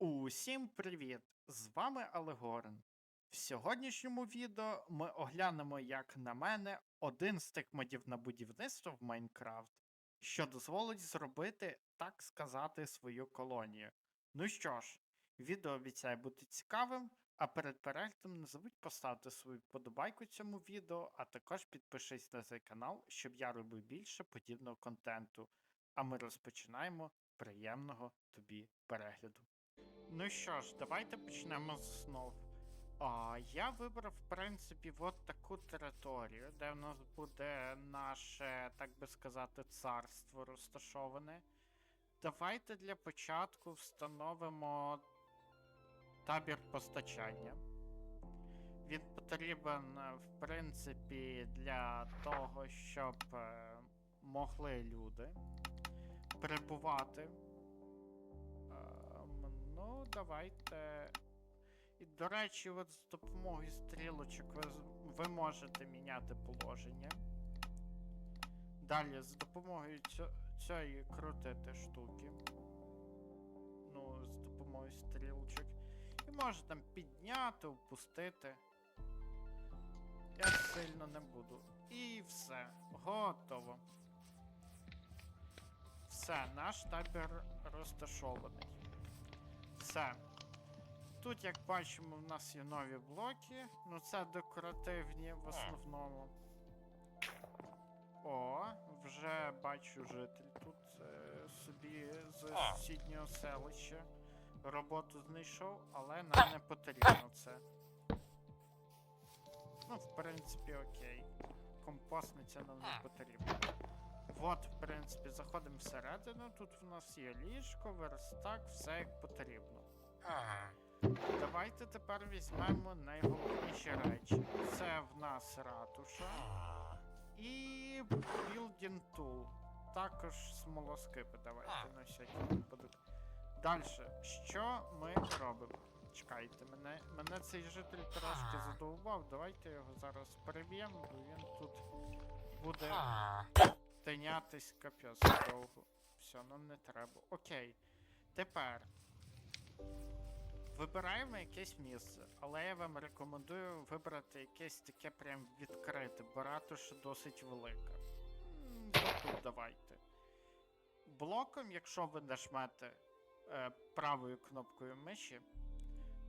Усім привіт! З вами Алегорен. В сьогоднішньому відео ми оглянемо, як на мене, один з тих модів на будівництво в Майнкрафт, що дозволить зробити, так сказати, свою колонію. Ну що ж, відео обіцяє бути цікавим, а перед переглядом не забудь поставити свою вподобайку цьому відео, а також підпишись на цей канал, щоб я робив більше подібного контенту. А ми розпочинаємо приємного тобі перегляду. Ну що ж, давайте почнемо з основ. А, я вибрав, в принципі, от таку територію, де в нас буде наше, так би сказати, царство розташоване. Давайте для початку встановимо табір постачання. Він потрібен, в принципі, для того, щоб е, могли люди перебувати. Ну, давайте. І, до речі, от з допомогою стрілочок ви, ви можете міняти положення. Далі, з допомогою цьо, цієї крутити штуки. Ну, з допомогою стрілочок. І може там підняти, опустити. Я сильно не буду. І все. Готово. Все, наш табір розташований. Все. Тут, як бачимо, в нас є нові блоки. Ну це декоративні в основному. О, вже бачу житель тут е, собі з сусіднього селища. Роботу знайшов, але нам не потрібно це. Ну, в принципі, окей. Компостниця нам не потрібна. От, в принципі, заходимо всередину. Тут в нас є ліжко, верстак, все як потрібно. Давайте тепер візьмемо найголовніші речі. Це в нас ратуша і building tool. Також смолоскипи давайте на всякий випадок. Далі, що ми робимо? Чекайте, мене, мене цей житель трошки задовбав. Давайте його зараз переб'ємо, бо він тут буде тинятись капець довго. Все, нам не треба. Окей. Тепер. Вибираємо якесь місце, але я вам рекомендую вибрати якесь таке прям відкрите, бо ратуша досить велика. Тут давайте. Блоком, якщо ви нажмете е, правою кнопкою миші,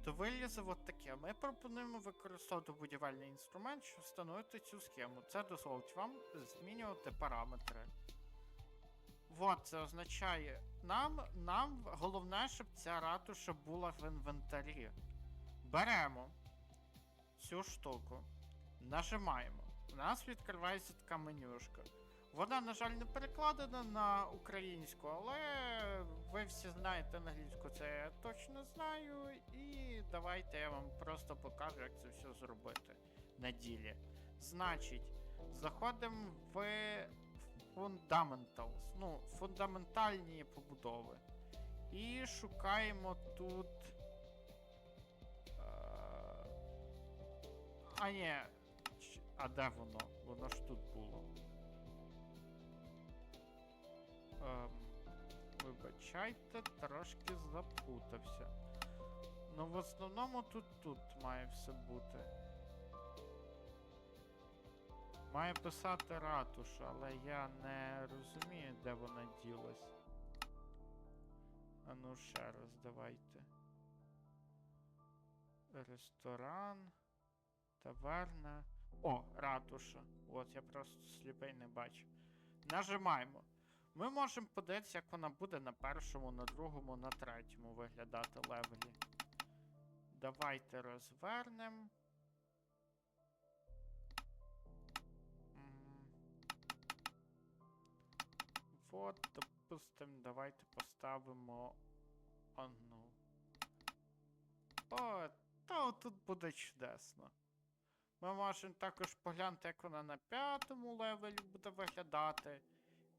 то вилізе от таке. Ми пропонуємо використовувати будівельний інструмент, щоб встановити цю схему. Це дозволить вам змінювати параметри. Вот, це означає, нам, нам головне, щоб ця ратуша була в інвентарі. Беремо цю штуку, нажимаємо. У нас відкривається така менюшка. Вона, на жаль, не перекладена на українську, але ви всі знаєте англійську, це я точно знаю. І давайте я вам просто покажу, як це все зробити на ділі. Значить, заходимо в Fundamentals, ну, фундаментальні побудови. І шукаємо тут. е, А ні. А де воно? Воно ж тут було. Ем, вибачайте, трошки запутався. Ну, в основному тут тут має все бути. Має писати ратуша, але я не розумію, де вона ділась. А ну ще раз давайте. Ресторан. Таверна. О, ратуша. От я просто сліпий не бачу. Нажимаємо. Ми можемо подивитися, як вона буде на першому, на другому, на третьому виглядати левелі. Давайте розвернемо. Вот, допустим, давайте поставимо одну. О, та тут буде чудесно. Ми можемо також поглянути, як вона на п'ятому левелі буде виглядати.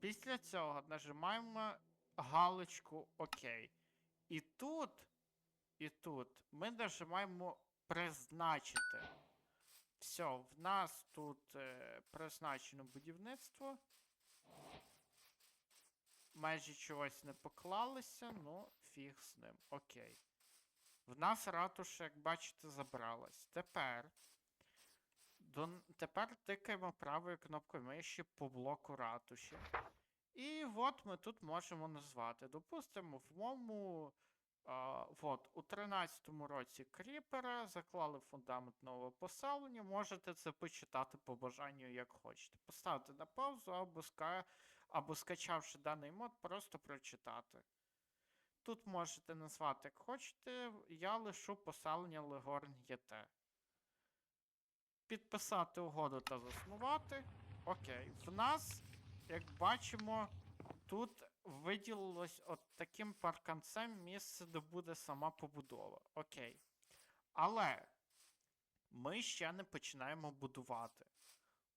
Після цього нажимаємо галочку ОК. І тут, і тут ми нажимаємо призначити. Все, в нас тут е, призначено будівництво. Межі чогось не поклалися, ну фіг з ним. Окей. В нас ратуша, як бачите, забралась. Тепер. До... Тепер тикаємо правою кнопкою миші по блоку ратуші. І от ми тут можемо назвати. Допустимо, в моєму. А, от, у 13-му році кріпера заклали фундамент нового поселення. Можете це почитати по бажанню, як хочете. Поставити на паузу або, ска... або скачавши даний мод, просто прочитати. Тут можете назвати як хочете. Я лишу поселення Легорн ЄТ. Підписати угоду та заснувати. Окей. В нас, як бачимо, тут виділилось от таким парканцем місце, де буде сама побудова. Окей. Але ми ще не починаємо будувати.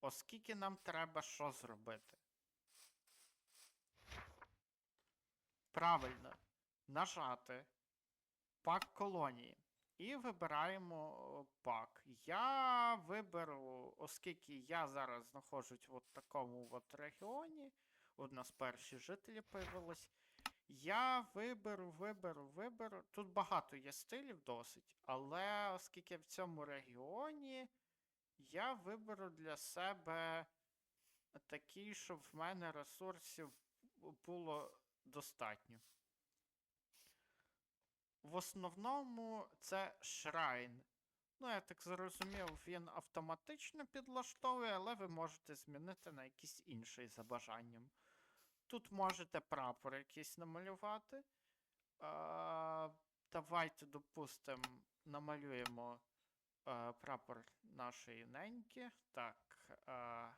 Оскільки нам треба що зробити? Правильно, нажати пак колонії. І вибираємо пак. Я виберу, оскільки я зараз знаходжусь в от такому от регіоні, у нас перші жителі появились. Я виберу, виберу, виберу. Тут багато є стилів досить, але оскільки в цьому регіоні я виберу для себе такий, щоб в мене ресурсів було достатньо. В основному це шрайн. Ну, я так зрозумів, він автоматично підлаштовує, але ви можете змінити на якийсь інший за бажанням. Тут можете прапор якийсь намалювати. А, давайте, допустимо, намалюємо а, прапор нашої неньки. Так. А...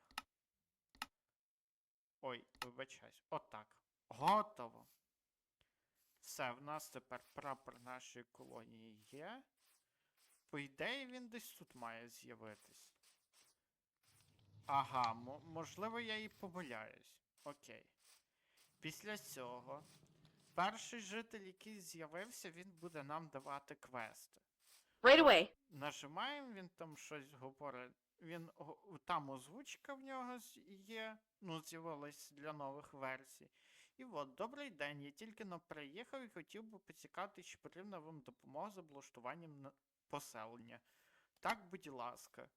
Ой, вибачаюсь. Отак. Готово. Все, в нас тепер прапор нашої колонії є. По ідеї, він десь тут має з'явитись. Ага, мо- можливо, я і помиляюсь. Окей. Після цього перший житель, який з'явився, він буде нам давати квести. Right away. Нажимаємо, він там щось говорить. Він там озвучка в нього є, ну, з'явилась для нових версій. І от, добрий день, я тільки но приїхав і хотів би поцікати, чи потрібна вам допомога з облаштуванням поселення. Так, будь ласка.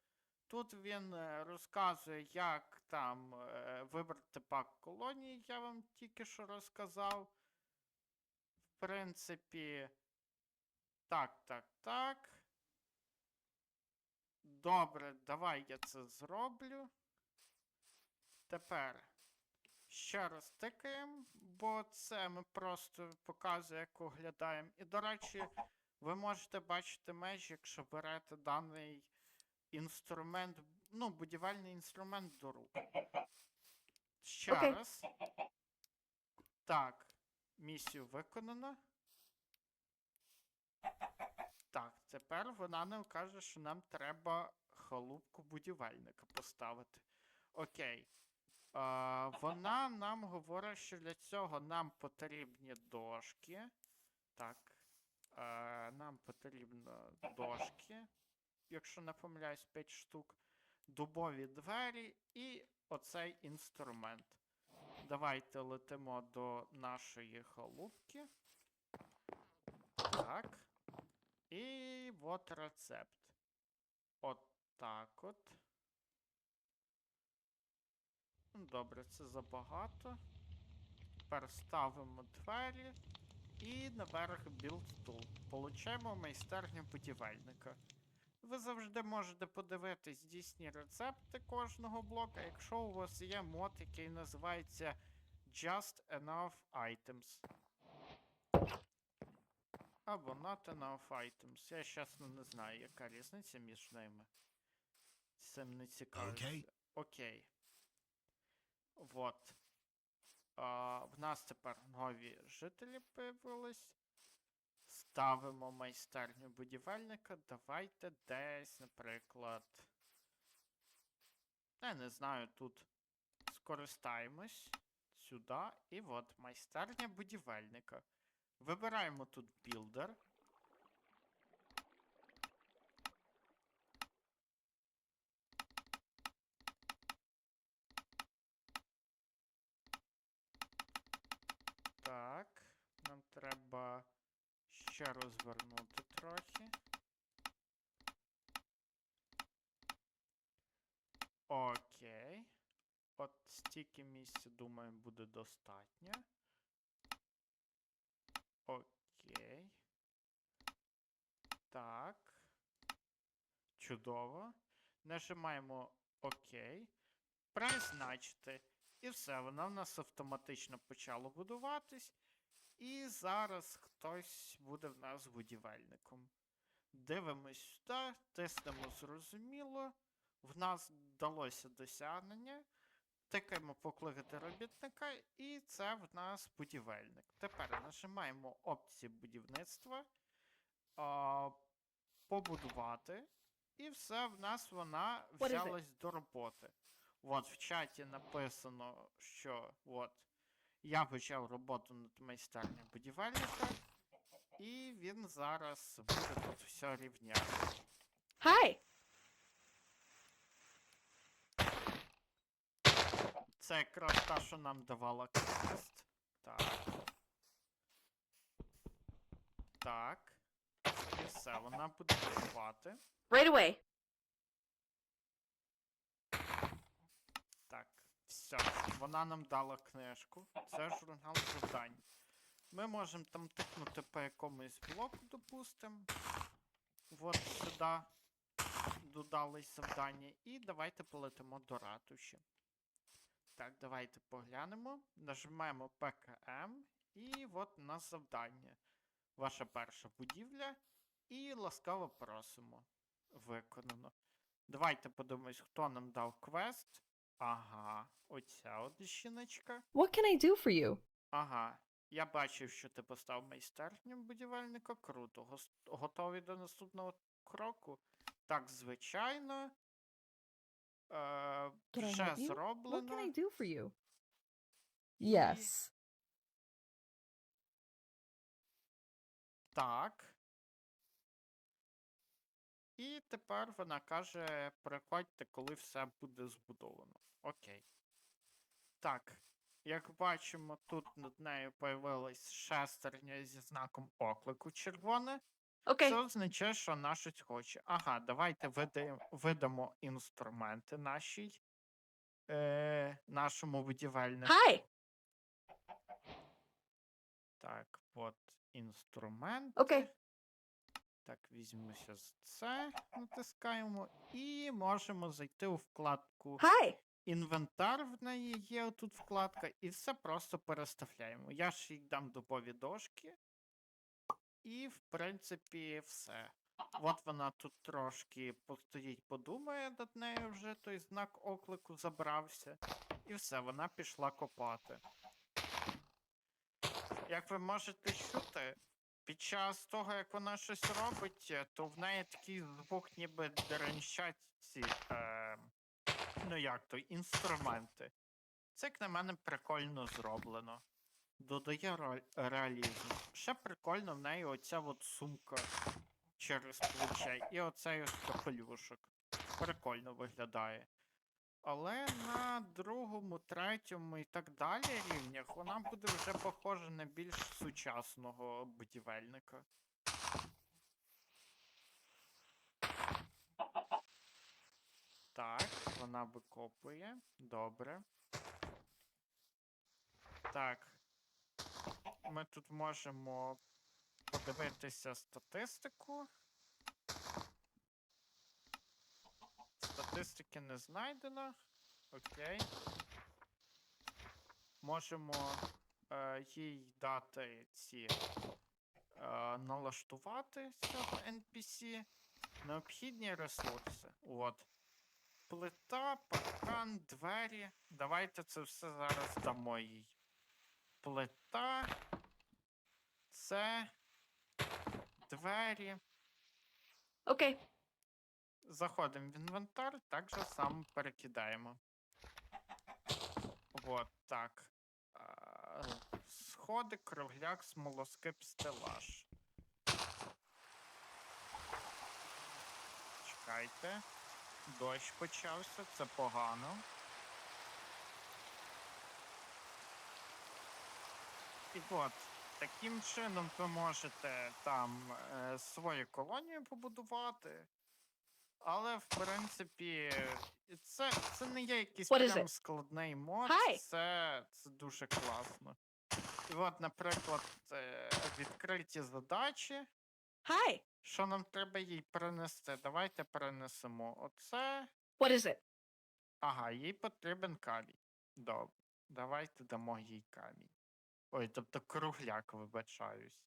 Тут він е, розказує, як там е, вибрати пак колонії, я вам тільки що розказав. В принципі, так, так, так. Добре, давай я це зроблю. Тепер ще раз тикаємо, бо це ми просто показуємо, як оглядаємо. І, до речі, ви можете бачити межі, якщо берете даний інструмент, ну, будівельний інструмент до рук. Ще Окей. раз. Так, місію виконано. Так, тепер вона нам каже, що нам треба халупку будівельника поставити. Окей. Вона нам говорить, що для цього нам потрібні дошки. Так. Нам потрібно дошки, якщо не помиляюсь, 5 штук. Дубові двері і оцей інструмент. Давайте летимо до нашої халупки. Так. І от рецепт. От так от. Добре, це забагато. Тепер ставимо двері і наверх build tool. Получаємо майстерню будівельника. Ви завжди можете подивитись дійсні рецепти кожного блока, якщо у вас є мод, який називається Just Enough Items. Або Not Enough Items. Я чесно не знаю, яка різниця між ними. Цим не цікавиться. Окей. Окей. Вот. А, в нас тепер нові жителі появились. Ставимо майстерню будівельника. Давайте десь, наприклад. Я не знаю, тут скористаємось сюди. І от майстерня будівельника. Вибираємо тут білдер. Так, нам треба ще розвернути трохи. Окей. От стільки місця, думаю, буде достатньо. Окей. Так. Чудово. Нажимаємо ОК. Призначити. І все, вона в нас автоматично почала будуватись. І зараз хтось буде в нас будівельником. Дивимось сюди, тиснемо зрозуміло. В нас вдалося досягнення. Тикаємо покликати робітника, і це в нас будівельник. Тепер нажимаємо опції будівництва, а, побудувати, і все, в нас вона взялась до роботи. От в чаті написано, що от я почав роботу над майстернею будівельника, і він зараз буде тут все рівняти. Hi. Це якраз та, що нам давала квест. Так. Так. І все, вона буде будувати. Right away. Так, все. Вона нам дала книжку. Це журнал завдань. Ми можемо там тикнути по якомусь блоку, допустимо. От сюди додались завдання. І давайте полетимо до ратуші. Так, давайте поглянемо. Нажимаємо ПКМ. І от у нас завдання. Ваша перша будівля. І ласкаво просимо. Виконано. Давайте подивимось, хто нам дав квест. Ага, оця от жіночка. What can I do for you? Ага. Я бачив, що ти постав майстерню будівельника. Круто. Гос- Готовий до наступного кроку? Так, звичайно. Е, Can I вже help you? What can зроблено. I do for you? Yes. Так. І тепер вона каже: приходьте, коли все буде збудовано. Окей. Так. Як бачимо, тут над нею появилась шестерня зі знаком оклику червоне. Okay. Це означає, що вона щось хоче. Ага, давайте видаємо, видамо інструменти нашій, е, нашому будівельнику. Hi. Так, от інструмент. Окей. Так, візьмемося з це, натискаємо, і можемо зайти у вкладку Hi. інвентар. В неї є тут вкладка, і все просто переставляємо. Я ж їй дам добові дошки. І, в принципі, все. От вона тут трошки постоїть, подумає над нею вже той знак оклику забрався. І все, вона пішла копати. Як ви можете чути, під час того, як вона щось робить, е, то в неї такий звук, ніби деренчать ці, е, ну як то, інструменти. Це, як на мене, прикольно зроблено. Додає реалізм. Ще прикольно в неї оця от сумка через плече і оцей ось капелюшок. Прикольно виглядає. Але на другому, третьому і так далі рівнях вона буде вже похожа на більш сучасного будівельника. Так, вона викопує. Добре. Так. Ми тут можемо подивитися статистику. Статистики не знайдено. Окей. Можемо е, їй дати ці е, налаштувати цього NPC. Необхідні ресурси. От. Плита, паркан, двері. Давайте це все зараз дамо їй. Плита. Це. Двері. Okay. Заходимо в інвентар, так же само перекидаємо. Вот так. Сходи, кругляк, смолоскип, стелаж. Чекайте. Дощ почався, це погано. І от, таким чином ви можете там е, свою колонію побудувати. Але, в принципі, це, це не є якийсь What is прям it? складний мод, Hi. це, це дуже класно. І от, наприклад, е, відкриті задачі. Hi. Що нам треба їй перенести? Давайте перенесемо. Оце. What is it? Ага, їй потрібен камінь. Добре. Давайте дамо їй камінь. Ой, тобто кругляк, вибачаюсь.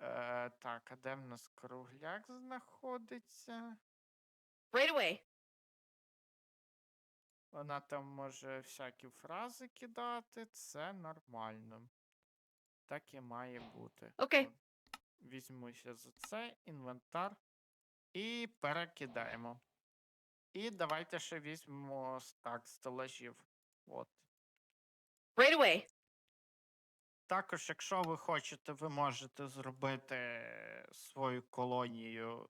Е, так, а де в нас кругляк знаходиться? Right away. Вона там може всякі фрази кидати, це нормально. Так і має бути. Окей. Візьмуся за це, інвентар. І перекидаємо. І давайте ще візьмемо стак стелажів. От. Right away. Також, якщо ви хочете, ви можете зробити свою колонію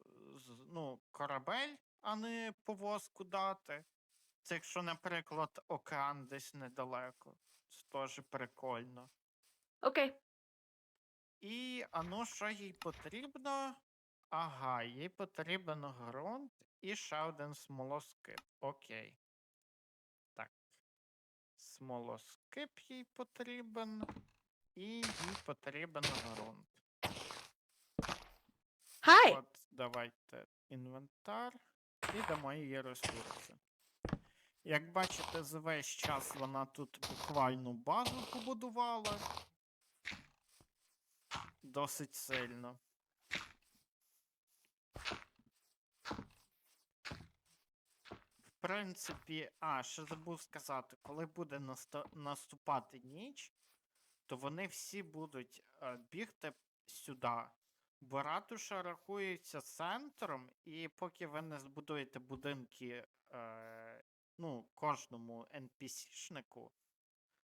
ну, корабель, а не повозку дати. Це якщо, наприклад, океан десь недалеко. Це теж прикольно. Okay. І а ну що їй потрібно? Ага, їй потрібен ґрунт і ще один смолоскип. Окей. Так. Смолоскип їй потрібен. І їй потрібен ґрунт. Hi. От, давайте інвентар і дамо її ресурси. Як бачите, за весь час вона тут буквально базу побудувала. Досить сильно. В принципі, а, ще забув сказати, коли буде наступати ніч, то вони всі будуть е, бігти сюди. Бо ратуша рахується центром, і поки ви не збудуєте будинки е, ну, кожному NPC-шнику,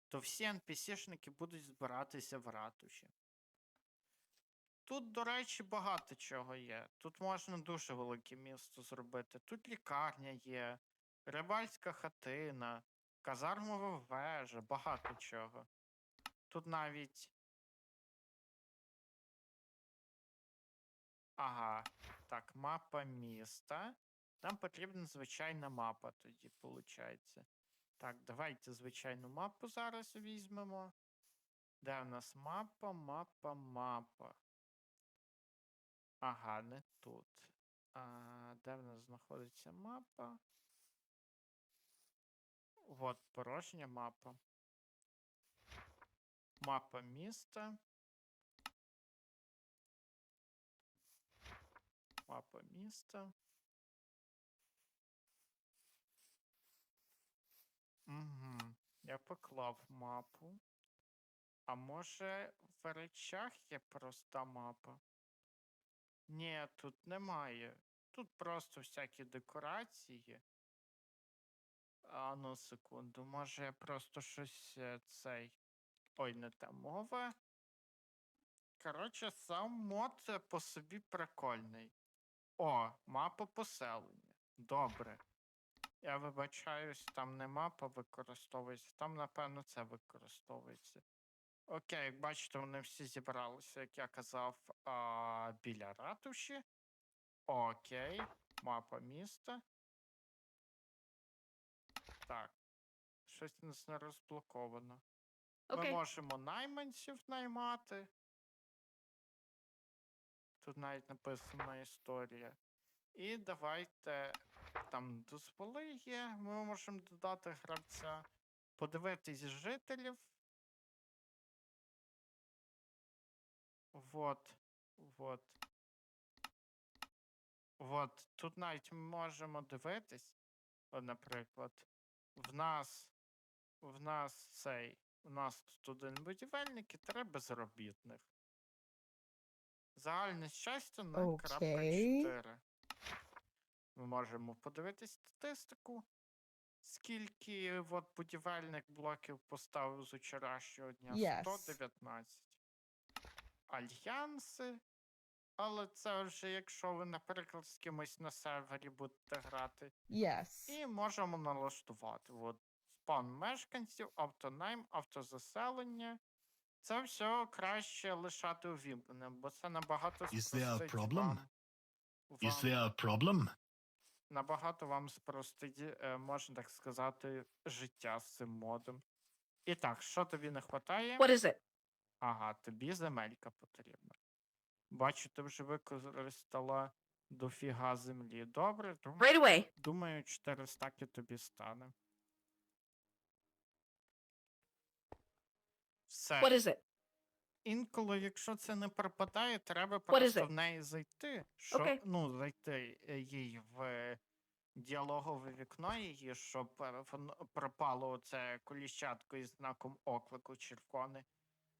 то всі NPC-шники будуть збиратися в ратуші. Тут, до речі, багато чого є. Тут можна дуже велике місто зробити. Тут лікарня є, рибальська хатина, казармова вежа, багато чого. Тут навіть. Ага, так, мапа міста. Нам потрібна звичайна мапа тоді, виходить. Так, давайте звичайну мапу зараз візьмемо. Де в нас мапа, мапа, мапа. Ага, не тут. А, де в нас знаходиться мапа? От, порожня мапа. Мапа міста. Мапа міста. Угу. Я поклав мапу. А може в речах є проста мапа? Ні, тут немає. Тут просто всякі декорації. А ну секунду, може я просто щось е, цей. Ой, не та мова. Коротше, сам мод е, по собі прикольний. О, мапа поселення. Добре. Я вибачаюсь, там не мапа використовується, там, напевно, це використовується. Окей, як бачите, вони всі зібралися, як я казав, а, біля ратуші. Окей, мапа міста. Так. Щось у нас не розблоковано. Ми можемо найманців наймати. Тут навіть написана історія. І давайте там дозволи є. Ми можемо додати гравця. Подивитись жителів. Вот. Вот. Вот. Тут навіть ми можемо дивитись. От, наприклад, в нас. В нас цей. У нас тут один будівельник і три безробітних. Загальне щастя на крапка 4. Ми можемо подивитись статистику. Скільки от будівельник блоків поставив з вчорашнього дня? Yes. 119. Альянси. Але це вже якщо ви, наприклад, з кимось на сервері будете грати. Yes. І можемо налаштувати. От, спаун мешканців, автонайм, автозаселення. це все краще лишати увімкненим, бо це набагато Is there a спростить problem? вам, Is вам there a problem? набагато вам спростить, е, можна так сказати, життя з цим модом. І так, що тобі не вистачає? What is it? Ага, тобі земелька потрібна. Бачу, ти вже використала дофіга землі. Добре, Right away. думаю, 4 стаки тобі стане. Все. What is it? Інколи, якщо це не пропадає, треба просто в неї зайти. Щоб, Окей. ну, зайти е, їй в діалогове вікно її, щоб е, пропало оце коліщатко із знаком оклику червоне.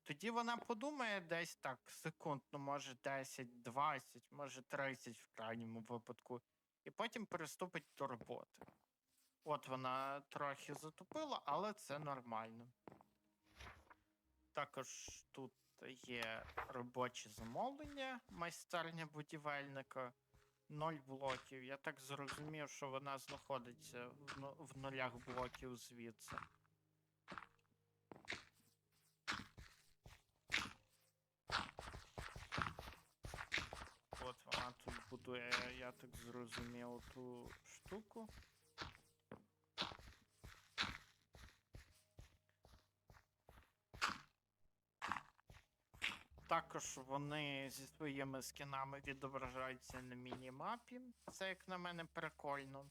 Тоді вона подумає десь так секунд, ну може 10, 20, може 30 в крайньому випадку, і потім приступить до роботи. От вона трохи затупила, але це нормально. Також тут є робочі замовлення, майстерня будівельника, 0 блоків. Я так зрозумів, що вона знаходиться ну- в нулях блоків звідси. От вона тут будує, я так зрозумів, ту штуку. Також вони зі своїми скінами відображаються на міні-мапі. Це, як на мене, прикольно.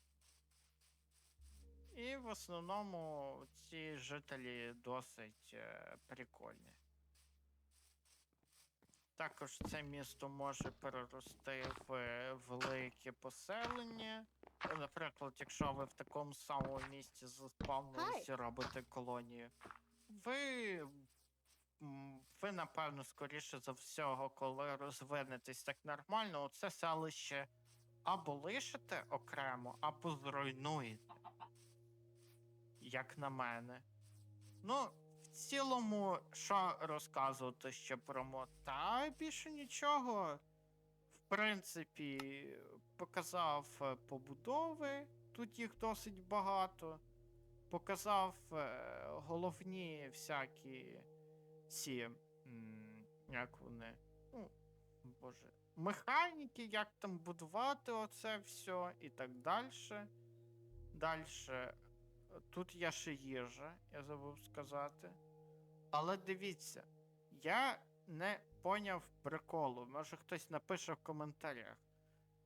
І в основному ці жителі досить е, прикольні. Також це місто може перерости в е, велике поселення. Наприклад, якщо ви в такому самому місці заспавнилися робите колонію, ви ви, напевно, скоріше за всього, коли розвинетесь так нормально, оце селище або лишите окремо, або зруйнуєте. Як на мене. Ну, в цілому, що розказувати ще про мод? Та більше нічого. В принципі, показав е, побудови, тут їх досить багато. Показав е, головні всякі ці. Як вони? Ну, боже. Механіки, як там будувати оце все і так далі. Далі. Тут є ще їжа, я забув сказати. Але дивіться, я не поняв приколу. Може хтось напише в коментарях.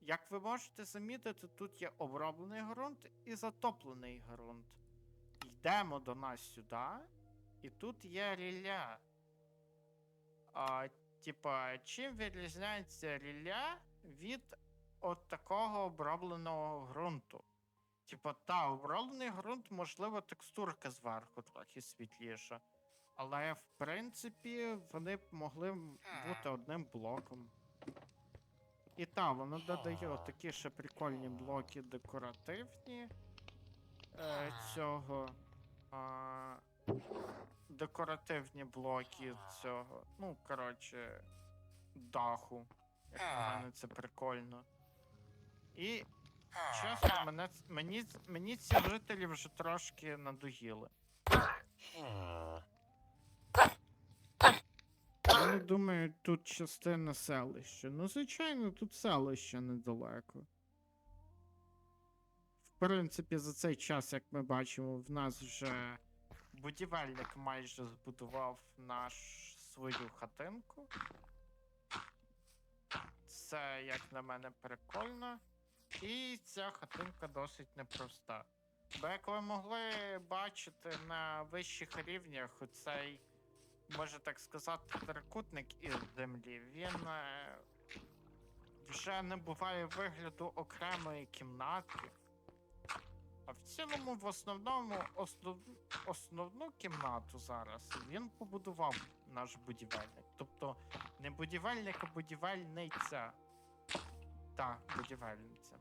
Як ви можете замітити, тут є оброблений ґрунт і затоплений ґрунт. Йдемо до нас сюди, і тут є рілля. А, типа, чим відрізняється рілля від от такого обробленого ґрунту? Типа, та, оброблений ґрунт, можливо, текстурка зверху трохи світліша. Але в принципі вони б могли бути одним блоком. І та, воно додає такі ще прикольні блоки декоративні е, цього. А, декоративні блоки цього. Ну, коротше, даху. Мене це прикольно. І чесно, мене, мені, мені ці жителі вже трошки надоїли. Вони думають, тут частина селища. Ну, звичайно, тут селище недалеко. В принципі, за цей час, як ми бачимо, в нас вже будівельник майже збудував наш свою хатинку. Це, як на мене, прикольно. І ця хатинка досить непроста. Бо як ви могли бачити на вищих рівнях, оцей, може так сказати, трикутник із землі, він е, вже не буває вигляду окремої кімнатки. А в цілому, в основному, основ... основну кімнату зараз він побудував наш будівельник. Тобто не будівельник, а будівельниця. Так, будівельниця.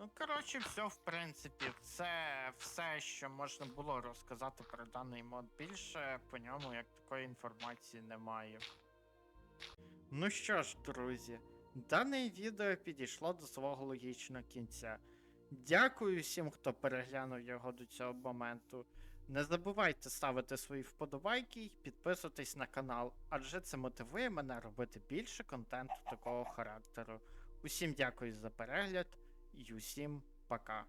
Ну, коротше, все, в принципі, це все, що можна було розказати про даний мод. Більше по ньому як такої інформації немає. Ну що ж, друзі, дане відео підійшло до свого логічного кінця. Дякую всім, хто переглянув його до цього моменту. Не забувайте ставити свої вподобайки і підписуватись на канал, адже це мотивує мене робити більше контенту такого характеру. Усім дякую за перегляд і усім пока.